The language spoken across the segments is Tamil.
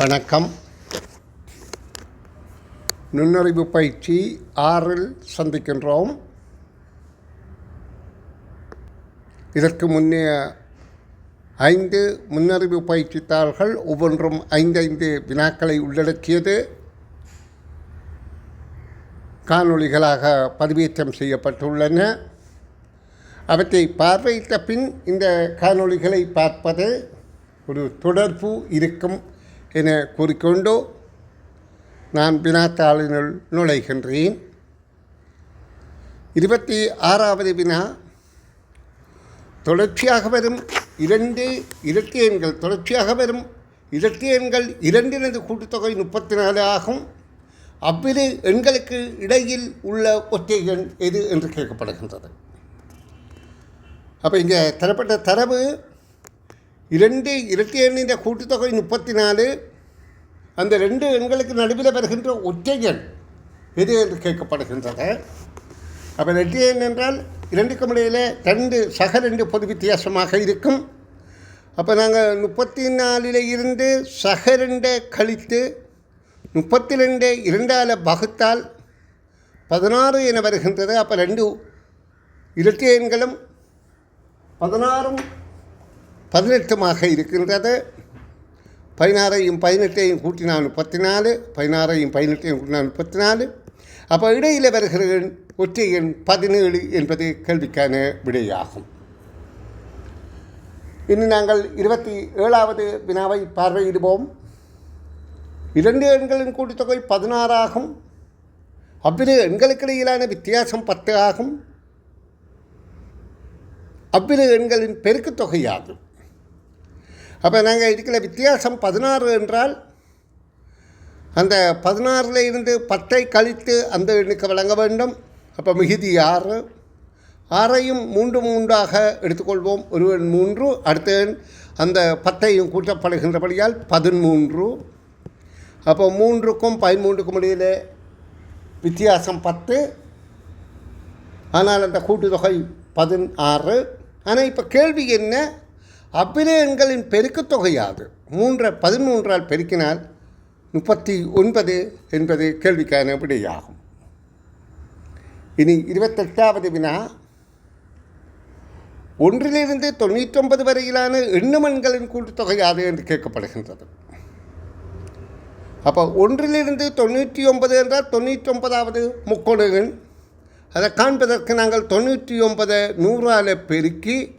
வணக்கம். நுண்ணறிவு பயிற்சி ஆறில் சந்திக்கின்றோம். இதற்கு முன்னே ஐந்து முன்னறிவு பயிற்சி தாள்கள் ஒவ்வொன்றும் ஐந்தைந்து வினாக்களை உள்ளடக்கியது. காணொளிகளாக பதிவேற்றம் செய்யப்பட்டுள்ளன. அவற்றை பார்வையிட்ட பின் இந்த காணொளிகளை பார்ப்பது ஒரு தொடர்பு இருக்கும் என கூறிக்கொண்டு நான் வினாத்தாளினுள் நுழைகின்றேன். இருபத்தி ஆறாவது வினா. தொடர்ச்சியாக வரும் இரண்டு இரட்டை எண்கள் தொடர்ச்சியாக வரும் இரட்டை எண்கள் இரண்டினது கூட்டுத்தொகை முப்பத்தி நாலு ஆகும். அவ்விரு எண்களுக்கு இடையில் உள்ள ஒற்றை எண் எது என்று கேட்கப்படுகின்றது. அப்போ இங்கே தரப்பட்ட தரவு இரண்டு இரட்டை எண்ணின் கூட்டுத்தொகை முப்பத்தி நாலு அந்த ரெண்டு எண்களுக்கு நடுவில் வருகின்ற ஒற்றை எண் எது என்று கேட்கப்படுகின்றது அப்போ இரட்டை எண் என்றால் இரண்டுக்கும் இடையில் ரெண்டு சக ரெண்டு பொது வித்தியாசமாக இருக்கும். அப்போ நாங்கள் முப்பத்தி நாலில் இருந்து சக ரெண்டை கழித்து முப்பத்தி ரெண்டு இரண்டால் பகுத்தால் பதினாறு என வருகின்றது. அப்போ ரெண்டு இரட்டை எண்களும் பதினாறும் பதினெட்டுமாக இருக்கின்றது. பதினாறையும் பதினெட்டையும் கூட்டினால் முப்பத்தி நாலு பதினாறையும் பதினெட்டையும் கூட்டினால் முப்பத்தி நாலு அப்போ இடையில் வருகிற எண் ஒற்றை எண் பதினேழு என்பது கேள்விக்கான விடையாகும். இனி நாங்கள் இருபத்தி ஏழாவது வினாவை பார்வையிடுவோம். இரண்டு எண்களின் கூட்டுத்தொகை பதினாறாகும். அவ்விரு எண்களுக்கிடையிலான வித்தியாசம் பத்து ஆகும். அவ்விரு எண்களின் பெருக்குத் தொகையாகும். அப்போ நாங்கள் இருக்கிற வித்தியாசம் பதினாறு என்றால் அந்த பதினாறில் இருந்து பத்தை கழித்து அந்த எண்ணுக்கு வழங்க வேண்டும். அப்போ மிகுதி ஆறு. ஆறையும் மூன்று மூன்றாக எடுத்துக்கொள்வோம். ஒரு எண் மூன்று அடுத்த எண் அந்த பத்தையும் கூட்டப்படுகின்றபடியால் பதிமூன்று. அப்போ மூன்றுக்கும் பதிமூன்றுக்கும் இடையில் வித்தியாசம் பத்து. ஆனால் அந்த கூட்டுத்தொகை பதினாறு. ஆனால் இப்போ கேள்வி என்ன? அவ்விரு எண்களின் பெருக்குத் தொகையாது. மூன்று பதிமூன்றால் பெருக்கினால் முப்பத்தி ஒன்பது என்பது கேள்விக்கான விடையாகும். இனி இருபத்தெட்டாவது வினா. ஒன்றிலிருந்து தொண்ணூற்றொன்பது வரையிலான எண்ணுமண்களின் கூட்டுத்தொகை யாது என்று கேட்கப்படுகின்றது. அப்போ ஒன்றிலிருந்து தொண்ணூற்றி ஒன்பது என்றால் தொண்ணூற்றி ஒன்பதாவது முக்கோண எண். அதை காண்பதற்கு நாங்கள் தொண்ணூற்றி ஒன்பதை நூறால் பெருக்கி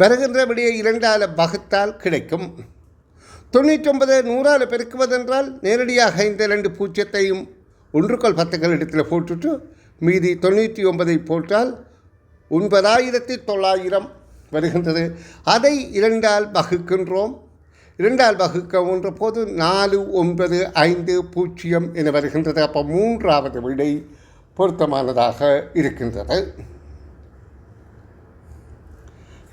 வருகின்ற விடையை இரண்டால் வகுத்தால் கிடைக்கும். தொண்ணூற்றொன்பதை நூறால் பெருக்குவதென்றால் நேரடியாக இந்த ரெண்டு பூஜ்ஜியத்தையும் ஒன்றுக்கோள் பத்துக்கள் இடத்துல போட்டுட்டு மீதி தொண்ணூற்றி ஒன்பதை போட்டால் ஒன்பதாயிரத்தி தொள்ளாயிரம் வருகின்றது. அதை இரண்டால் வகுக்கின்றோம். இரண்டால் வகுக்க ஒன்ற போது நாலு ஒன்பது ஐந்து பூஜ்ஜியம் என வருகின்றது. அப்போ மூன்றாவது விடை பொருத்தமானதாக இருக்கின்றது.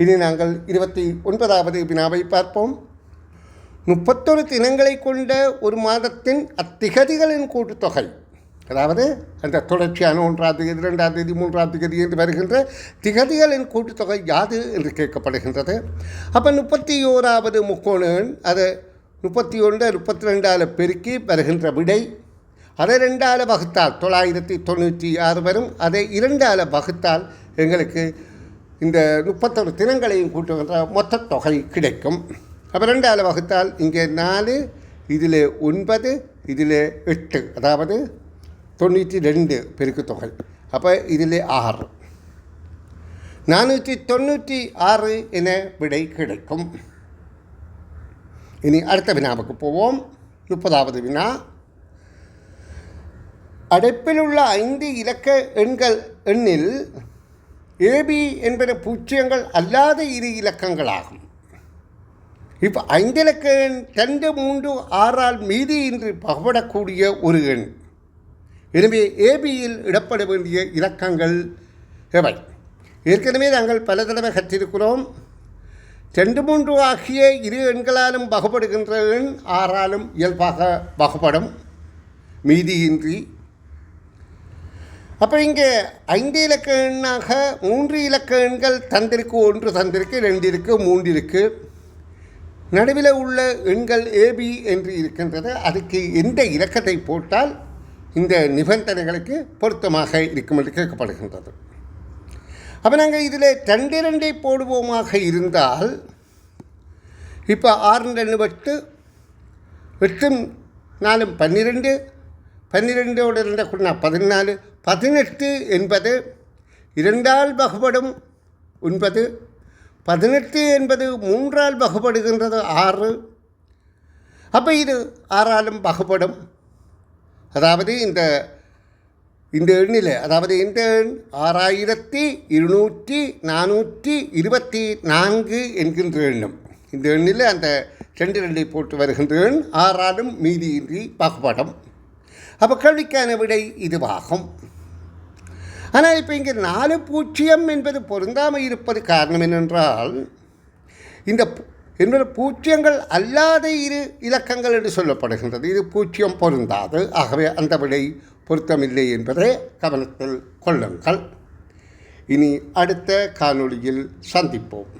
இனி நாங்கள் இருபத்தி ஒன்பதாவது வினாவை பார்ப்போம். முப்பத்தொரு தினங்களை கொண்ட ஒரு மாதத்தின் அத்திகதிகளின் கூட்டுத்தொகை. அதாவது அந்த தொடர்ச்சியான ஒன்றாம் தேதி இரண்டாம் தேதி மூன்றாம் தேதி என்று வருகின்ற திகதிகளின் கூட்டுத்தொகை யாது என்று கேட்கப்படுகின்றது. அப்போ முப்பத்தி ஓராவது முக்கோணன் அது முப்பத்தி ஒன்று முப்பத்தி ரெண்டால் பெருக்கி வருகின்ற விடை அதை ரெண்டால் வகுத்தால் தொள்ளாயிரத்தி தொண்ணூற்றி ஆறு வரும் அதை இரண்டால் வகுத்தால் எங்களுக்கு இந்த முப்பத்தொரு தினங்களையும் கூட்டுகின்ற மொத்த தொகை கிடைக்கும். அப்போ ரெண்டால் வகுத்தால் இங்கே நாலு இதில் ஒன்பது இதில் எட்டு. அதாவது தொண்ணூற்றி ரெண்டு பெருக்கு தொகை. அப்போ இதில் ஆறு. நானூற்றி தொண்ணூற்றி ஆறு என விடை கிடைக்கும். இனி அடுத்த வினாவுக்கு போவோம். முப்பதாவது வினா. அடைப்பில் உள்ள ஐந்து இலக்க எண்கள் எண்ணில் ஏபி என்பன பூச்சியங்கள் அல்லாத இரு இலக்கங்களாகும். இப்போ ஐந்து இலக்க எண் ரெண்டு மூன்று ஆறால் மீதி இன்று பகப்படக்கூடிய ஒரு எண். எனவே ஏபியில் இடப்பட வேண்டிய இலக்கங்கள் எவை? ஏற்கனவே நாங்கள் பல தடவை கற்றிருக்கிறோம். ரெண்டு மூன்று ஆகிய இரு எண்களாலும் பகுபடுகின்ற எண் ஆறாலும் இயல்பாக பகுபடும் மீதியின்றி அப்போ இங்கே ஐந்து இலக்க எண்ணாக மூன்று இலக்க எண்கள் தந்திருக்கு ஒன்று தந்திருக்கு ரெண்டு இருக்கு மூன்று இருக்கு. நடுவில் உள்ள எண்கள் ஏபி என்று இருக்கின்றது. அதுக்கு எந்த இலக்கத்தை போட்டால் இந்த நிபந்தனைகளுக்கு பொருத்தமாக இருக்கும் என்று கேட்கப்படுகின்றது. அப்போ நாங்கள் இதில் ரெண்டு ரெண்டை போடுவோமாக இருந்தால் இப்போ ஆறு ரெண்டு எட்டு எட்டும் நாலும் பன்னிரெண்டு பன்னிரெண்டோட ரெண்டை கூட்டினா பதினாலு பதினெட்டு என்பது இரண்டால் வகுப்படும் ஒன்பது பதினெட்டு என்பது மூன்றால் வகுப்படுகின்றது ஆறு. அப்போ இது ஆறாலும் வகுப்படும் அதாவது இந்த இந்த எண்ணில் அதாவது இந்த எண் ஆறாயிரத்தி இருநூற்றி நானூற்றி இருபத்தி நான்கு என்கின்ற எண்ணம். இந்த எண்ணில் அந்த ரெண்டு ரெண்டை போட்டு வருகின்ற எண் ஆறாலும் மீதியின்றி பாகுபாடம் அப்போ கேள்விக்கான விடை இதுவாகும். ஆனால் இப்போ இங்கே நாலு பூஜ்ஜியம் என்பது பொருந்தாமல் இருப்பது காரணம் என்னென்றால் இந்த என்பது பூஜ்ஜியங்கள் அல்லாத இரு இலக்கங்கள் என்று சொல்லப்படுகின்றது. இது பூஜ்ஜியம் பொருந்தாது. ஆகவே அந்த விடை பொருத்தமில்லை என்பதை கவனத்தில் கொள்ளுங்கள். இனி அடுத்த காணொளியில் சந்திப்போம்.